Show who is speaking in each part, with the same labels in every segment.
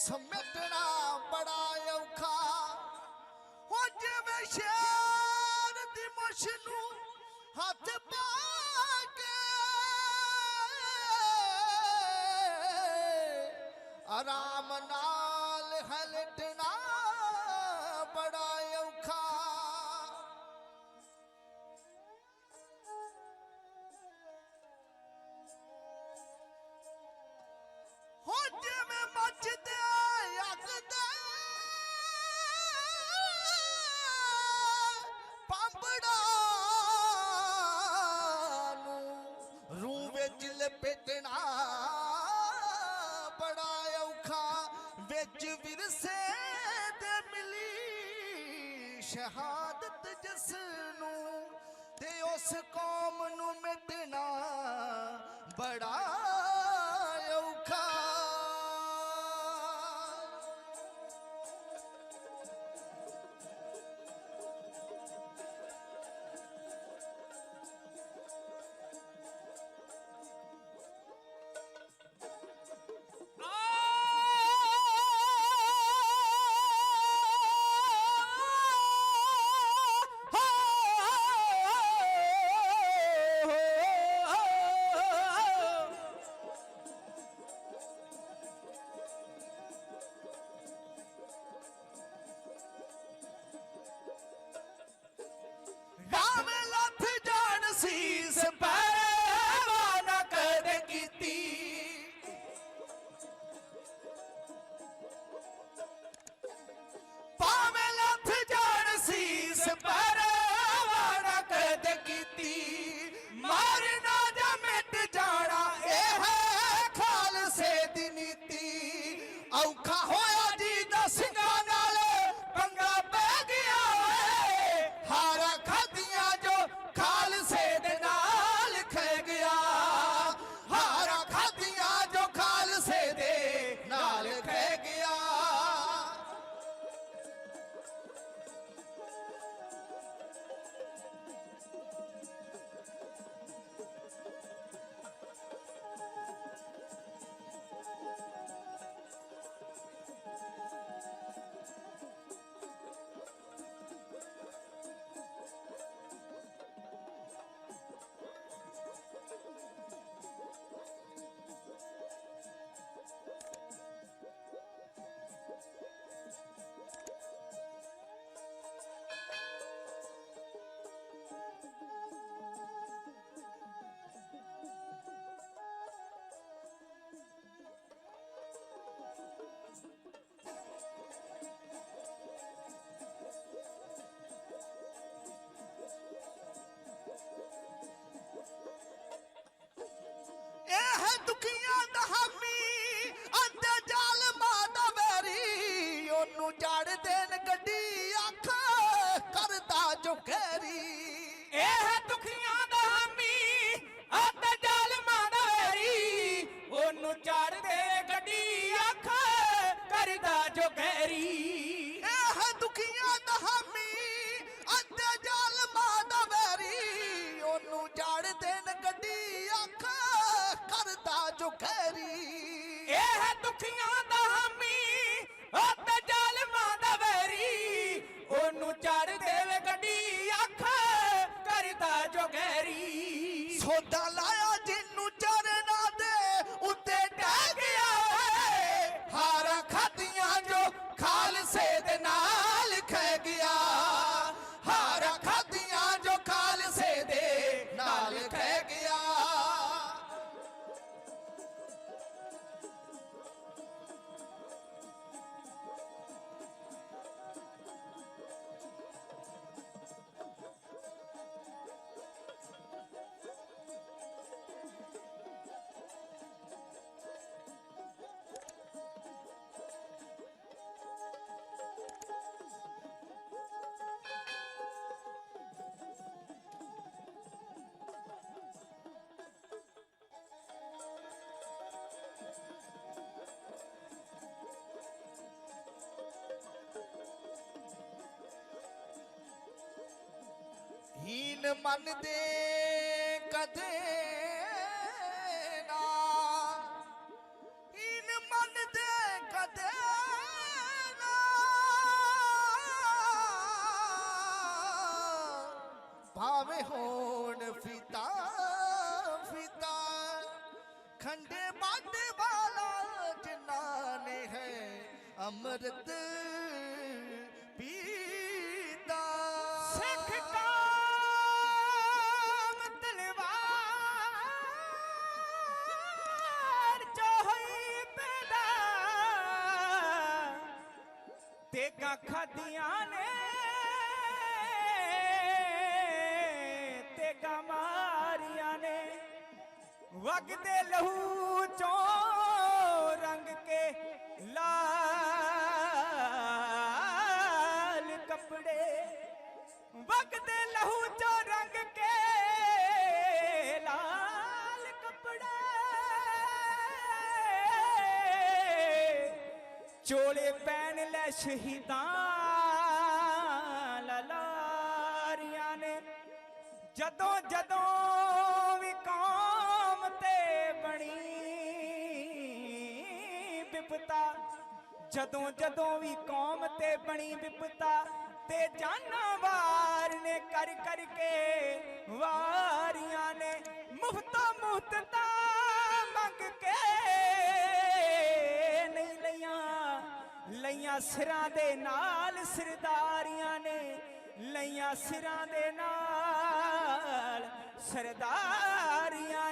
Speaker 1: ਸਮੇਟਣਾ ਬੜਾ ਔਖਾ। ਹੋ ਜਿਵੇਂ ਸ਼ੇਰ ਦੀ ਮਸ਼ ਨੂੰ ਹੱਥ ਪਾ ਕੇ ਆਰਾਮ ਨਾਲ ਹਲਟਣਾ ਬੜਾ ਸ਼ਹਾਦਤ ਜਿਸ ਨੂੰ ਤੇ ਉਸ ਕੋ ਜੋ ਗੈਰੀ ਇਹ ਦੁਖੀਆਂ ਦਾ ਹਾਮੀ ਅੱਤੇ ਜ਼ਾਲਮਾਂ ਦਾ ਵੈਰੀ। ਉਹਨੂੰ ਜਾੜ ਦੇਣ ਗੱਡੀ ਅੱਖ ਕਰਦਾ ਜੋ
Speaker 2: ਗੈਰੀ
Speaker 1: ਇਹ ਦੁਖੀਆਂ ਦਾ ਹਾਮੀ
Speaker 2: ਅੱਤੇ ਜ਼ਾਲਮਾਂ ਦਾ ਵੈਰੀ। ਉਹਨੂੰ ਜਾੜ ਦੇਵੇ ਗੱਡੀ ਅੱਖ ਕਰਦਾ ਜੋ ਗੈਰੀ
Speaker 1: ਸੋਦਾ ਹੀਨ ਮਨ ਦੇ ਕਦੇ ਨਾ। ਹੀਨ ਮਨ ਦੇ ਕਦੇ ਨਾ। ਭਾਵੇਂ ਹੋਣ ਫਿਤਾ ਫਿਤਾ। ਖੰਡੇ
Speaker 2: ਬਾਦ ਵਾਲਾ ਜਿਨ੍ਹਾਂ ਨੇ ਹੈ, ਅੰਮ੍ਰਿਤ ਤੇ ਖਾਦੀਆਂ ਨੇ ਤੇ ਮਾਰੀਆਂ ਨੇ। ਵਗਦੇ ਲਹੂ ਚੋਂ ਰੰਗ ਕੇ ਲਾਲ ਕੱਪੜੇ। ਵਗਦੇ ਲਹੂ ਚੋਂ ਰੰਗ ਕੇ ਲਾਲ ਕੱਪੜੇ। ਚੋਲੇ ਪੈ ਸ਼ਹੀਦਾਂ ਲਲਾਰੀਆਂ ਨੇ। ਜਦੋਂ ਜਦੋਂ ਵੀ ਕੌਮ ਤੇ ਬਣੀ ਵਿਪਤਾ ਜਦੋਂ ਜਦੋਂ ਵੀ ਕੌਮ ਤੇ ਬਣੀ ਵਿਪਤਾ ਤੇ ਜਾਨਵਾਰ ਨੇ ਕਰ ਕਰਕੇ ਵਾਰੀਆਂ ਨੇ। ਮੁਫਤੋ ਮੁਫ਼ਤ ਦਾ ਲਈਆਂ ਸਿਰਾਂ ਦੇ ਨਾਲ ਸਰਦਾਰੀਆਂ ਨੇ ਲਈਆਂ ਸਿਰਾਂ ਦੇ ਨਾਲ ਸਰਦਾਰੀਆਂ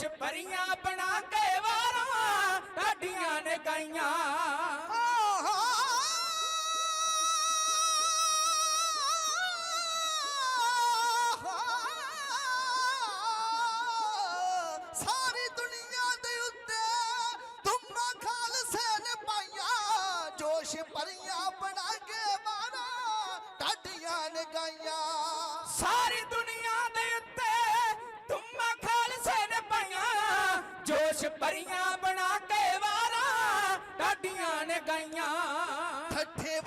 Speaker 1: ਜੋਸ਼
Speaker 2: ਭਰੀਆਂ ਬਣਾ ਕੇ ਵਾਰਾਂ ਢਾਡੀਆਂ ਨੇ ਗਾਈਆਂ।
Speaker 1: ਸਾਰੀ ਦੁਨੀਆ ਦੇ ਉੱਤੇ ਧੁੰਮਾਂ ਖਾਲਸੇ ਨੇ ਪਾਈਆਂ। ਜੋਸ਼ ਪਰੀਆਂ ਬਣਾ ਕੇ ਮਾਰਾ ਟਾਡੀਆਂ ਨੇ ਗਾਈਆਂ।
Speaker 2: ਸਾਰੀ ਘਰੀਆਂ ਬਣਾ ਕੇ ਵਾਰਾ ਢਾਡੀਆਂ ਨੇ ਗਾਈਆਂ। ਠੱਠੇ